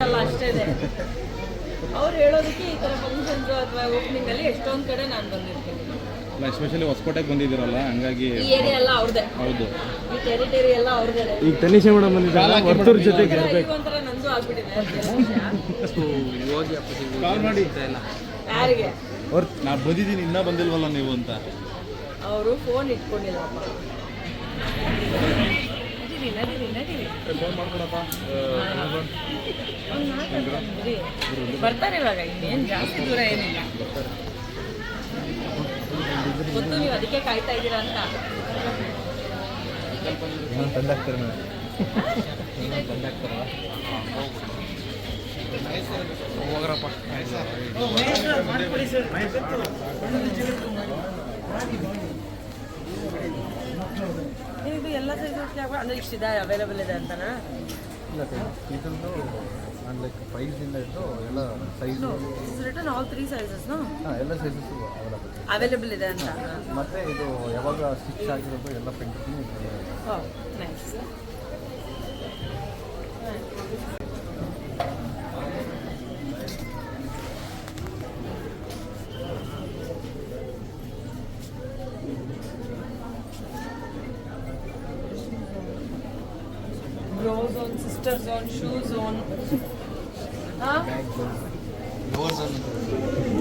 ಅಲ್ಲ ಅಷ್ಟೇ ಇದೆ. ಅವ್ರು ಹೇಳೋದಕ್ಕೆ ಈ ಥರ ಫಂಕ್ಷನ್ಸ್ ಅಥವಾ ಓಪನಿಂಗ್ ಅಲ್ಲಿ ಎಷ್ಟೊಂದು ಕಡೆ ನಾನು ಬಂದಿರ್ತೀನಿ. ಅಲ್ಲ ಎಸ್ಪೆಷಲಿ ಹೊಸಕೋಟೆಗೆ ಬಂದಿದ್ದೀರಲ್ಲ ಹಂಗಾಗಿ ಈ ಏರಿಯಾ ಎಲ್ಲ ಅವ್ರದ್ದೇ ಹೌದು. ಈ ಟೆರಿಟರಿ ಎಲ್ಲ ಅವ್ರದೇ. ಈಗ ತನಿಷಾ ಮೇಡಮ್ ಬಂದಿದ್ದಾರೆ ವರ್ತೂರ್ ಜೊತೆಗೆ. ಒಂಥರ ನಂದು ಆಗ್ಬಿಟ್ಟಿದೆ ಕಾಲ್ ಮಾಡಿ. ಯಾರಿಗೆ? ನಾ ಬಂದಿದ್ದೀನಿ ಇನ್ನೂ ಬಂದಿಲ್ವಲ್ಲ ನೀವು ಅಂತ. ಅವರು ಫೋನ್ ಇಟ್ಕೊಂಡಿಲ್ಲಪ್ಪ ಬರ್ತಾರೆ ಇವಾಗ ಇನ್ನೇನು ಜಾಸ್ತಿ ದೂರ ಏನಿಲ್ಲ. ಗೊತ್ತು ನೀವು ಅದಕ್ಕೆ ಕಾಯ್ತಾ ಇದ್ದೀರಾ ಅಂತ. ತಂದಾಕ್ತಾರೆ ಇದು ಎಲ್ಲ ಸೈಜ್ ಅಂದ್ರೆ ಇಷ್ಟಿದೆ ಅವೈಲೇಬಲ್ ಇದೆ ಅಂತನಾ ಇಲ್ಲ ಇದೊಂದು ನಾನು ಲೈಕ್ ಪ್ರೈಸಿಂದ ಇಟ್ಟು ಎಲ್ಲ is return all three sizes ಹಾಂ ಎಲ್ಲ ಅವೈಲಬಲ್ ಅವೈಲೇಬಲ್ ಇದೆ ಅಂತ. ಮತ್ತೆ ಇದು ಯಾವಾಗ ಸ್ಟಿಚ್ ಆಗಿರೋದು ಎಲ್ಲ print oh nice bros on, sisters on, shoes on. Huh? On.